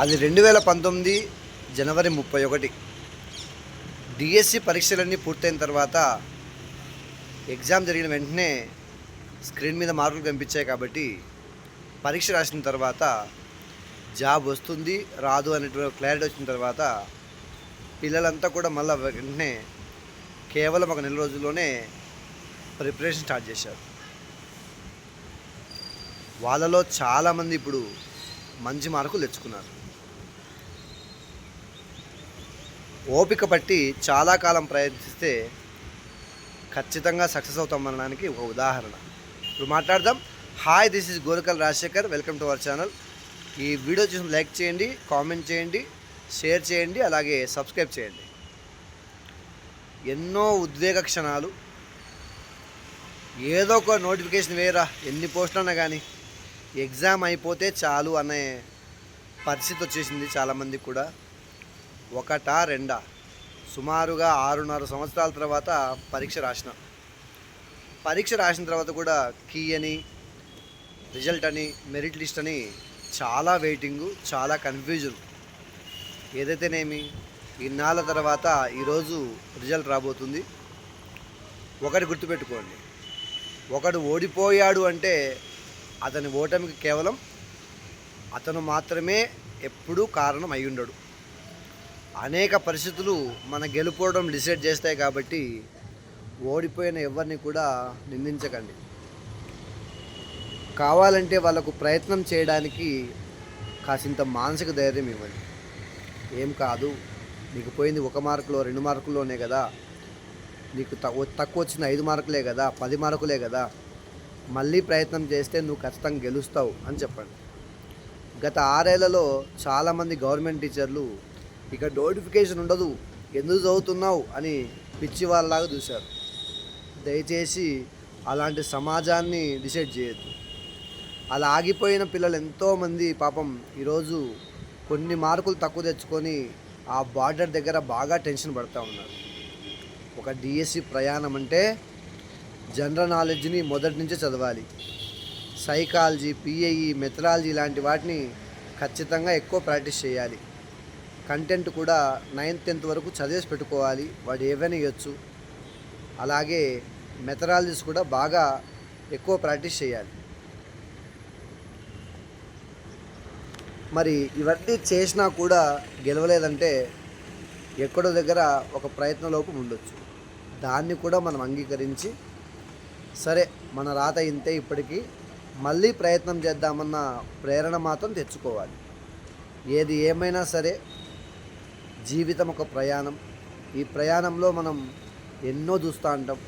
అది రెండు వేల పంతొమ్మిది జనవరి ముప్పై ఒకటి. డిఎస్సి పరీక్షలన్నీ పూర్తయిన తర్వాత ఎగ్జామ్ జరిగిన వెంటనే స్క్రీన్ మీద మార్కులు కనిపించాయి కాబట్టి పరీక్ష రాసిన తర్వాత జాబ్ వస్తుంది రాదు అనేటువంటి క్లారిటీ వచ్చిన తర్వాత పిల్లలంతా కూడా మళ్ళీ వెంటనే కేవలం ఒక నెల రోజుల్లోనే ప్రిపరేషన్ స్టార్ట్ చేశారు. వాళ్ళలో చాలామంది ఇప్పుడు మంచి మార్కులు తెచ్చుకున్నారు. ఓపిక పట్టి చాలా కాలం ప్రయత్నిస్తే ఖచ్చితంగా సక్సెస్ అవుతామనడానికి ఒక ఉదాహరణ. ఇప్పుడు మాట్లాడదాం. Hi this is గోరకల్ Rajasekhar welcome to our channel ఈ వీడియో చూసి లైక్ చేయండి కామెంట్ చేయండి షేర్ చేయండి అలాగే సబ్స్క్రైబ్ చేయండి. ఎన్నో ఉద్వేగ క్షణాలు. ఏదో ఒక నోటిఫికేషన్ వేరా ఎన్ని పోస్టులు అన్నా కానీ ఎగ్జామ్ అయిపోతే చాలు అనే పరిస్థితి వచ్చేసింది చాలామందికి కూడా. ఒకటా రెండా? సుమారుగా ఆరున్నర సంవత్సరాల తర్వాత పరీక్ష రాసిన. పరీక్ష రాసిన తర్వాత కూడా కీ అని రిజల్ట్ అని మెరిట్ లిస్ట్ అని చాలా వెయిటింగు చాలా కన్ఫ్యూజన్. ఏదైతేనేమి ఇన్నాళ్ళ తర్వాత ఈరోజు రిజల్ట్ రాబోతుంది. ఒకటి గుర్తుపెట్టుకోండి. ఒకడు ఓడిపోయాడు అంటే అతని ఓటమికి కేవలం అతను మాత్రమే ఎప్పుడూ కారణం అయి ఉండడు అనేక పరిస్థితులు మన గెలుపోవడం డిసైడ్ చేస్తాయి కాబట్టి ఓడిపోయిన ఎవరిని కూడా నిందించకండి. కావాలంటే వాళ్ళకు ప్రయత్నం చేయడానికి కాసింత మానసిక ధైర్యం ఇవ్వండి. ఏం కాదు నీకు పోయింది ఒక మార్కులో రెండు మార్కుల్లోనే కదా. నీకు తక్కువ తక్కువ వచ్చిన ఐదు మార్కులే కదా పది మార్కులే కదా. మళ్ళీ ప్రయత్నం చేస్తే నువ్వు ఖచ్చితంగా గెలుస్తావు అని చెప్పండి. గత ఆరేళ్ళలో చాలామంది గవర్నమెంట్ టీచర్లు ఇక నోటిఫికేషన్ ఉండదు. ఎందుకు చదువుతున్నావు అని పిచ్చి వాళ్ళలాగా చూశారు. దయచేసి అలాంటి సమాజాన్ని డిసైడ్ చేయొద్దు. అలా ఆగిపోయిన పిల్లలు ఎంతోమంది పాపం ఈరోజు కొన్ని మార్కులు తక్కువ తెచ్చుకొని ఆ బార్డర్ దగ్గర బాగా టెన్షన్ పడుతూ ఉన్నారు. ఒక డిఎస్సి ప్రయాణం అంటే జనరల్ నాలెడ్జ్ని మొదటి నుంచే చదవాలి. సైకాలజీ పిఐఈ మెథడాలజీ లాంటి వాటిని ఖచ్చితంగా ఎక్కువ ప్రాక్టీస్ చేయాలి. కంటెంట్ కూడా నైన్త్ టెన్త్ వరకు చదివేసి పెట్టుకోవాలి. వాడు ఏవైనా ఇవ్వచ్చు అలాగే మెథడాలజీస్ కూడా బాగా ఎక్కువ ప్రాక్టీస్ చేయాలి. మరి ఇవన్నీ చేసినా కూడా గెలవలేదంటే ఎక్కడో దగ్గర ఒక ప్రయత్న లోపం ఉండొచ్చు. దాన్ని కూడా మనం అంగీకరించి సరే మన రాత ఇంతే ఇప్పటికీ మళ్ళీ ప్రయత్నం చేద్దామన్న ప్రేరణ మాత్రం తెచ్చుకోవాలి. ఏది ఏమైనా సరే జీవితం ఒక ప్రయాణం. ఈ ప్రయాణంలో మనం ఎన్నో చూస్తూ ఉంటాం.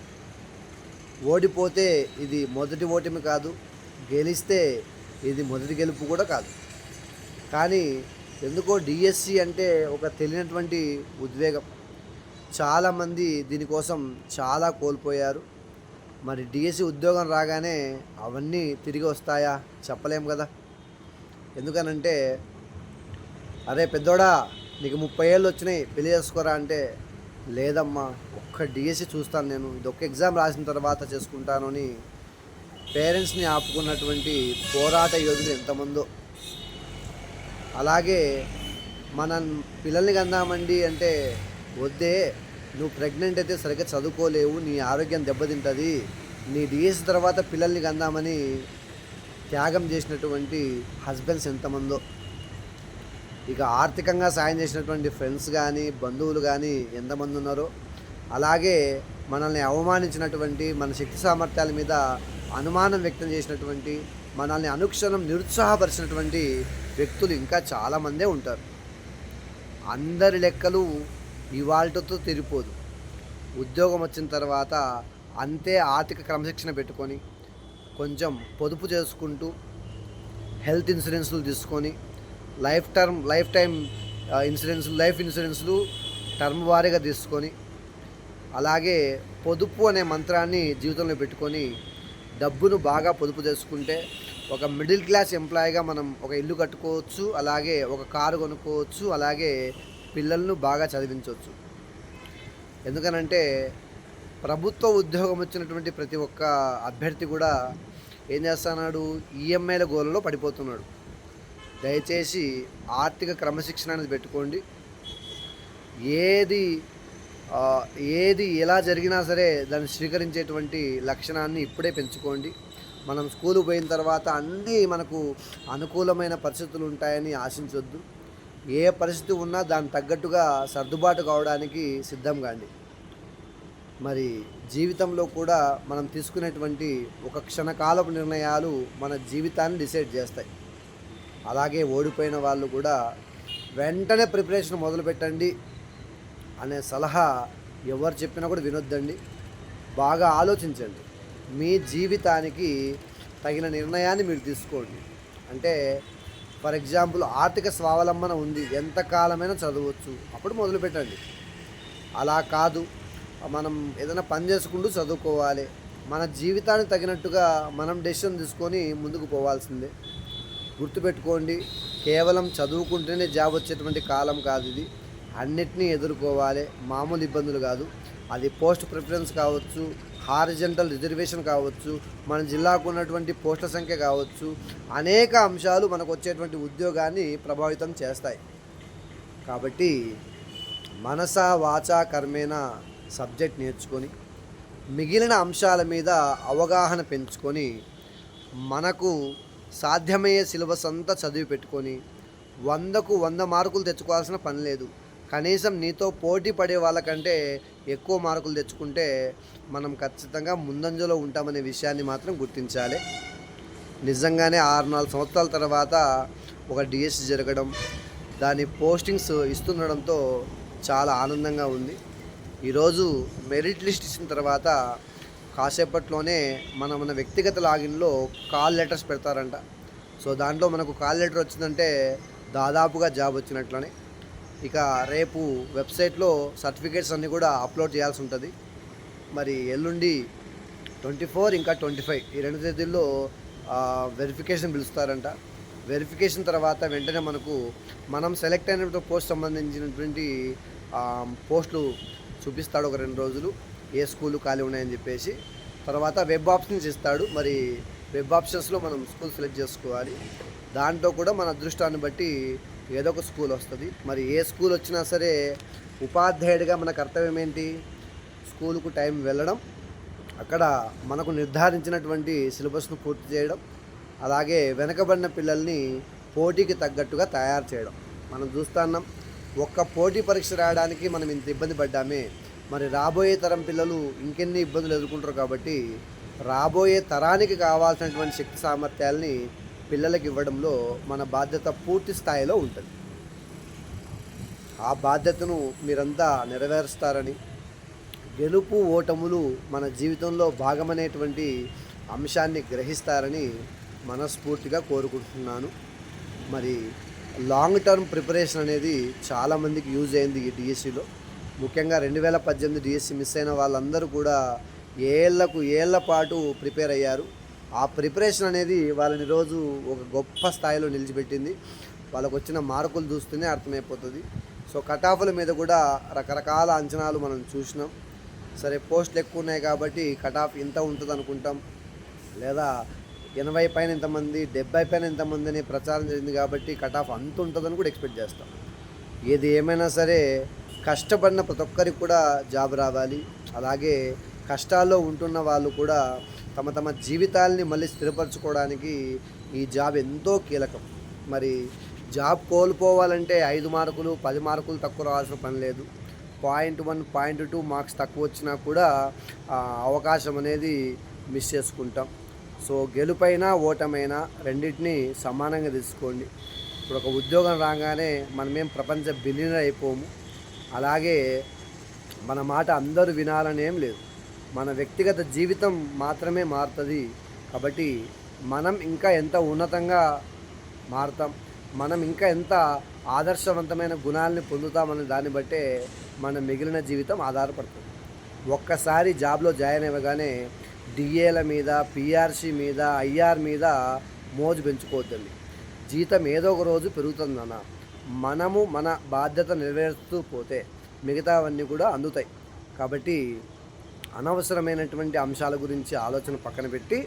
ఓడిపోతే ఇది మొదటి ఓటమి కాదు. గెలిస్తే ఇది మొదటి గెలుపు కూడా కాదు. కానీ ఎందుకో డిఎస్సి అంటే ఒక తెలియనటువంటి ఉద్వేగం. చాలామంది దీనికోసం చాలా కోల్పోయారు. మరి డిఎస్సి ఉద్యోగం రాగానే అవన్నీ తిరిగి వస్తాయా? చెప్పలేం కదా. ఎందుకనంటే అరే పెద్దోడా నీకు ముప్పై ఏళ్ళు వచ్చినాయి పెళ్ళి చేసుకోరా అంటే లేదమ్మా ఒక్క డిఎస్సి చూస్తాను నేను. ఇది ఒక్క ఎగ్జామ్ రాసిన తర్వాత చేసుకుంటాను అని పేరెంట్స్ని ఆపుకున్నటువంటి పోరాట యోధులు ఎంతమందో. అలాగే మన పిల్లల్ని కందామండి అంటే వద్దే నువ్వు ప్రెగ్నెంట్ అయితే సరిగ్గా చదువుకోలేవు నీ ఆరోగ్యం దెబ్బతింటుంది నీ డిఎస్ తర్వాత పిల్లల్ని కందామని త్యాగం చేసినటువంటి హస్బెండ్స్ ఎంతమందో. ఇక ఆర్థికంగా సాయం చేసినటువంటి ఫ్రెండ్స్ కానీ బంధువులు కానీ ఎంతమంది ఉన్నారో అలాగే మనల్ని అవమానించినటువంటి మన శక్తి సామర్థ్యాల మీద అనుమానం వ్యక్తం చేసినటువంటి మనల్ని అనుక్షణం నిరుత్సాహపరిచినటువంటి వ్యక్తులు ఇంకా చాలామందే ఉంటారు. అందరి లెక్కలు ఇవాళతో తెరిపోదు ఉద్యోగం వచ్చిన తర్వాత అంతే ఆర్థిక క్రమశిక్షణ పెట్టుకొని కొంచెం పొదుపు చేసుకుంటూ హెల్త్ ఇన్సూరెన్స్లు తీసుకొని life term life time insurance life ఇన్సూరెన్స్లు term వారీగా తీసుకొని అలాగే పొదుపు అనే మంత్రాన్ని జీవితంలో పెట్టుకొని డబ్బును బాగా పొదుపు చేసుకుంటే ఒక మిడిల్ క్లాస్ ఎంప్లాయీగా మనం ఒక ఇల్లు కట్టుకోవచ్చు అలాగే ఒక కారు కొనుక్కోవచ్చు అలాగే పిల్లలను బాగా చదివించవచ్చు. ఎందుకనంటే ప్రభుత్వ ఉద్యోగం వచ్చినటువంటి ప్రతి ఒక్క అభ్యర్థి కూడా ఏం చేస్తున్నాడు? ఈఎంఐల గోలలో పడిపోతున్నాడు. దయచేసి ఆర్థిక క్రమశిక్షణ అనేది పెట్టుకోండి. ఏది ఏది ఎలా జరిగినా సరే దాన్ని స్వీకరించేటువంటి లక్షణాన్ని ఇప్పుడే పెంచుకోండి. మనం స్కూల్ పోయిన తర్వాత అన్నీ మనకు అనుకూలమైన పరిస్థితులు ఉంటాయని ఆశించొద్దు. ఏ పరిస్థితి ఉన్నా దానికి తగ్గట్టుగా సర్దుబాటు కావడానికి సిద్ధం కాండి. మరి జీవితంలో కూడా మనం తీసుకునేటువంటి ఒక క్షణకాలపు నిర్ణయాలు మన జీవితాన్ని డిసైడ్ చేస్తాయి. అలాగే ఓడిపోయిన వాళ్ళు కూడా వెంటనే ప్రిపరేషన్ మొదలు పెట్టండి అనే సలహా ఎవరు చెప్పినా కూడా వినొద్దండి. బాగా ఆలోచించండి. మీ జీవితానికి తగిన నిర్ణయాన్ని మీరు తీసుకోండి. అంటే ఫర్ ఎగ్జాంపుల్ ఆర్థిక స్వావలంబన ఉంది ఎంతకాలమైనా చదవచ్చు అప్పుడు మొదలు పెట్టండి అలా కాదు మనం ఏదైనా పని చేసుకుంటూ చదువుకోవాలి మన జీవితానికి తగినట్టుగా మనం డెసిషన్ తీసుకొని ముందుకు పోవాల్సిందే. గుర్తుపెట్టుకోండి కేవలం చదువుకుంటేనే జాబ్ వచ్చేటువంటి కాలం కాదు ఇది. అన్నిటినీ ఎదుర్కోవాలి మామూలు ఇబ్బందులు కాదు. అది పోస్ట్ ప్రిఫరెన్స్ కావచ్చు హారిజెంటల్ రిజర్వేషన్ కావచ్చు మన జిల్లాకు ఉన్నటువంటి పోస్టుల సంఖ్య కావచ్చు అనేక అంశాలు మనకు వచ్చేటువంటి ఉద్యోగాన్ని ప్రభావితం చేస్తాయి. కాబట్టి మనస వాచ కర్మేణ సబ్జెక్ట్ నేర్చుకొని మిగిలిన అంశాల మీద అవగాహన పెంచుకొని మనకు సాధ్యమయ్యే సిలబస్ అంతా చదివి పెట్టుకొని వందకు వంద మార్కులు తెచ్చుకోవాల్సిన పని లేదు. కనీసం నీతో పోటీ పడే వాళ్ళకంటే ఎక్కువ మార్కులు తెచ్చుకుంటే మనం ఖచ్చితంగా ముందంజలో ఉంటామనే విషయాన్ని మాత్రం గుర్తించాలి. నిజంగానే ఆరు నాలుగు సంవత్సరాల తర్వాత ఒక డిఎస్సి జరగడం దాని పోస్టింగ్స్ ఇస్తుండడంతో చాలా ఆనందంగా ఉంది. ఈరోజు మెరిట్ లిస్ట్ ఇచ్చిన తర్వాత కాసేపట్లోనే మన మన వ్యక్తిగత లాగిన్లో కాల్ లెటర్స్ పెడతారంట. సో దాంట్లో మనకు కాల్ లెటర్ వచ్చిందంటే దాదాపుగా జాబ్ వచ్చినట్లనే. ఇక రేపు వెబ్సైట్లో సర్టిఫికేట్స్ అన్నీ కూడా అప్లోడ్ చేయాల్సి ఉంటుంది. మరి ఎల్లుండి ట్వంటీ ఫోర్ ఇంకా ట్వంటీ ఫైవ్ ఈ రెండు తేదీల్లో వెరిఫికేషన్ పిలుస్తారంట. వెరిఫికేషన్ తర్వాత వెంటనే మనకు మనం సెలెక్ట్ అయినటువంటి పోస్ట్ సంబంధించినటువంటి పోస్టులు చూపిస్తాడు ఒక రెండు రోజులు. ఏ స్కూలు ఖాళీ ఉన్నాయని చెప్పేసి తర్వాత వెబ్ ఆప్షన్స్ ఇస్తాడు. మరి వెబ్ ఆప్షన్స్లో మనం స్కూల్ సెలెక్ట్ చేసుకోవాలి. దాంట్లో కూడా మన అదృష్టాన్ని బట్టి ఏదో ఒక స్కూల్ వస్తుంది. మరి ఏ స్కూల్ వచ్చినా సరే ఉపాధ్యాయుడిగా మన కర్తవ్యం ఏంటి? స్కూలుకు టైం వెళ్ళడం అక్కడ మనకు నిర్ధారించినటువంటి సిలబస్ను పూర్తి చేయడం అలాగే వెనకబడిన పిల్లల్ని పోటీకి తగ్గట్టుగా తయారు చేయడం. మనం చూస్తున్నాం ఒక్క పోటీ పరీక్ష రాయడానికి మనం ఇంత ఇబ్బంది పడ్డామే. మరి రాబోయే తరం పిల్లలు ఇంకెన్ని ఇబ్బందులు ఎదుర్కొంటారు కాబట్టి రాబోయే తరానికి కావాల్సినటువంటి శక్తి సామర్థ్యాల్ని పిల్లలకి ఇవ్వడంలో మన బాధ్యత పూర్తి స్థాయిలో ఉంటుంది. ఆ బాధ్యతను మీరంతా నెరవేరుస్తారని గెలుపు ఓటములు మన జీవితంలో భాగమనేటువంటి అంశాన్ని గ్రహిస్తారని మనస్ఫూర్తిగా కోరుకుంటున్నాను. మరి లాంగ్ టర్మ్ ప్రిపరేషన్ అనేది చాలామందికి యూజ్ అయింది ఈ డిఎస్సిలో ముఖ్యంగా రెండు వేల పద్దెనిమిది డిఎస్సి మిస్ అయిన వాళ్ళందరూ కూడా ఏళ్ళకు ఏళ్ళ పాటు ప్రిపేర్ అయ్యారు. ఆ ప్రిపరేషన్ అనేది వాళ్ళని రోజు ఒక గొప్ప స్థాయిలో నిలిచిపెట్టింది. వాళ్ళకు వచ్చిన మార్కులు చూస్తేనే అర్థమైపోతుంది. సో కటాఫ్ల మీద కూడా రకరకాల అంచనాలు మనం చూసినాం. సరే పోస్టులు ఎక్కువ ఉన్నాయి కాబట్టి కటాఫ్ ఇంత ఉంటుంది అనుకుంటాం లేదా ఎనభై పైన ఇంతమంది డెబ్బై పైన ఇంతమంది అని ప్రచారం జరిగింది కాబట్టి కటాఫ్ అంత ఉంటుందని కూడా ఎక్స్పెక్ట్ చేస్తాం. ఏది ఏమైనా సరే కష్టపడిన ప్రతి ఒక్కరికి కూడా జాబ్ రావాలి. అలాగే కష్టాల్లో ఉంటున్న వాళ్ళు కూడా తమ తమ జీవితాల్ని మళ్ళీ స్థిరపరచుకోవడానికి ఈ జాబ్ ఎంతో కీలకం. మరి జాబ్ కోల్పోవాలంటే ఐదు మార్కులు పది మార్కులు తక్కువ రావాల్సిన పని లేదు. Point one point two marks తక్కువ వచ్చినా కూడా అవకాశం అనేది మిస్ చేసుకుంటాం. సో గెలుపైనా ఓటమైనా రెండింటినీ సమానంగా తీసుకోండి. ఇప్పుడు ఒక ఉద్యోగం రాగానే మనమేం ప్రపంచ బిలియనర్ అయిపోము. అలాగే మన మాట అందరూ వినాలనేం లేదు. మన వ్యక్తిగత జీవితం మాత్రమే మారుతుంది. కాబట్టి మనం ఇంకా ఎంత ఉన్నతంగా మారుతాం మనం ఇంకా ఎంత ఆదర్శవంతమైన గుణాలని పొందుతామనే దాన్ని బట్టే మన మిగిలిన జీవితం ఆధారపడుతుంది. ఒక్కసారి జాబ్లో జాయిన్ అవ్వగానే డిఏల మీద పిఆర్సీ మీద ఐఆర్ మీద మోజు పెంచుకోవద్దండి. జీతం ఏదో ఒక రోజు పెరుగుతుంది అన్న మనము మన బాధ్యత నెరవేరుస్తూ పోతే మిగతావన్నీ కూడా అందుతాయి. కాబట్టి అనవసరమైనటువంటి అంశాల గురించి ఆలోచన పక్కన పెట్టి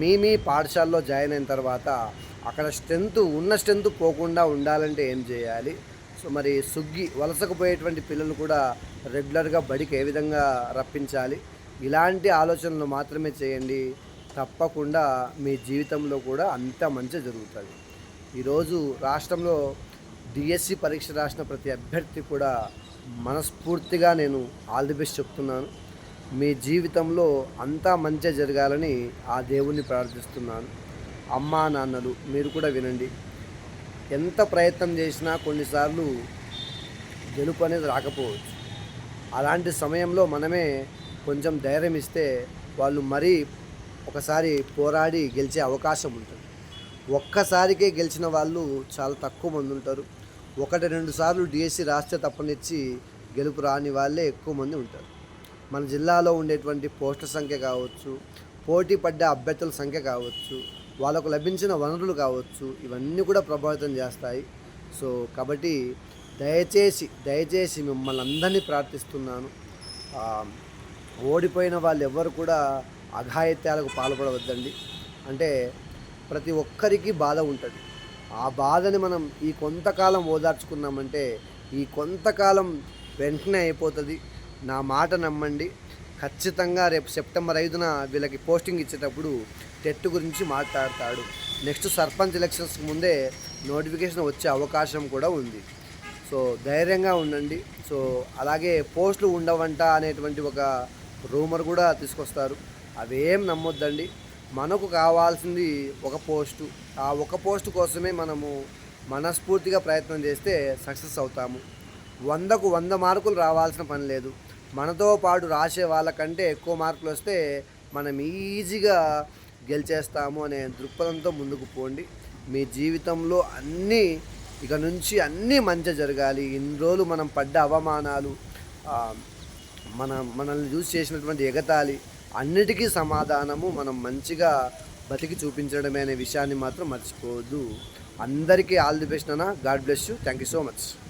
మీ మీ పాఠశాలలో జాయిన్ అయిన తర్వాత అక్కడ స్ట్రెంత్ ఉన్న స్ట్రెంత్ పోకుండా ఉండాలంటే ఏం చేయాలి? సో మరి సుగ్గి వలసకు పోయేటువంటి పిల్లలు కూడా రెగ్యులర్గా బడికి ఏ విధంగా రప్పించాలి? ఇలాంటి ఆలోచనలు మాత్రమే చేయండి. తప్పకుండా మీ జీవితంలో కూడా అంత మంచి జరుగుతుంది. ఈరోజు రాష్ట్రంలో డిఎస్సి పరీక్ష రాసిన ప్రతి అభ్యర్థి కూడా మనస్ఫూర్తిగా నేను ఆల్ ది బెస్ట్ చెప్తున్నాను. మీ జీవితంలో అంతా మంచి జరగాలని ఆ దేవుణ్ణి ప్రార్థిస్తున్నాను. అమ్మా నాన్నలు మీరు కూడా వినండి. ఎంత ప్రయత్నం చేసినా కొన్నిసార్లు గెలుపు అనేది రాకపోవచ్చు. అలాంటి సమయంలో మనమే కొంచెం ధైర్యం ఇస్తే వాళ్ళు మరీ ఒకసారి పోరాడి గెలిచే అవకాశం ఉంటుంది. ఒక్కసారికే గెలిచిన వాళ్ళు చాలా తక్కువ మంది ఉంటారు. ఒకటి రెండు సార్లు డిఎస్సి రాస్తే తప్పనిచ్చి గెలుపు రాని వాళ్ళే ఎక్కువ మంది ఉంటారు. మన జిల్లాలో ఉండేటువంటి పోస్టుల సంఖ్య కావచ్చు పోటీ పడ్డ అభ్యర్థుల సంఖ్య కావచ్చు వాళ్ళకు లభించిన వనరులు కావచ్చు ఇవన్నీ కూడా ప్రభావితం చేస్తాయి. సో కాబట్టి దయచేసి దయచేసి మిమ్మల్ని అందరినీ ప్రార్థిస్తున్నాను. ఓడిపోయిన వాళ్ళు ఎవ్వరు కూడా అఘాయిత్యాలకు పాల్పడవద్దండి. అంటే ప్రతి ఒక్కరికి బాధ ఉంటుంది. ఆ బాధని మనం ఈ కొంతకాలం ఓదార్చుకున్నామంటే ఈ కొంతకాలం వెంటనే అయిపోతుంది. నా మాట నమ్మండి. ఖచ్చితంగా రేపు సెప్టెంబర్ ఐదున వీళ్ళకి పోస్టింగ్ ఇచ్చేటప్పుడు టెట్ గురించి మాట్లాడతాడు. నెక్స్ట్ సర్పంచ్ ఎలక్షన్స్కి ముందే నోటిఫికేషన్ వచ్చే అవకాశం కూడా ఉంది. సో ధైర్యంగా ఉండండి. సో అలాగే పోస్టులు ఉండవంట అనేటువంటి ఒక రూమర్ కూడా తీసుకొస్తారు. అవేం నమ్మొద్దండి. మనకు కావాల్సింది ఒక పోస్టు. ఆ ఒక పోస్టు కోసమే మనము మనస్ఫూర్తిగా ప్రయత్నం చేస్తే సక్సెస్ అవుతాము. వందకు వంద మార్కులు రావాల్సిన పని లేదు. మనతో పాటు రాసే వాళ్ళకంటే ఎక్కువ మార్కులు వస్తే మనం ఈజీగా గెలిచేస్తాము అనే దృక్పథంతో ముందుకు పోండి. మీ జీవితంలో అన్నీ ఇక నుంచి అన్నీ మంచి జరగాలి. ఇన్ని రోజులు మనం పడ్డ అవమానాలు మన మనల్ని చూసి చేసినటువంటి ఎగతాళి అన్నిటికీ సమాధానము మనం మంచిగా బతికి చూపించడమే అనే విషయాన్ని మాత్రం మర్చిపోవద్దు అందరికీ ఆల్ ది బెస్ట్ అన్న God bless you. Thank you so much.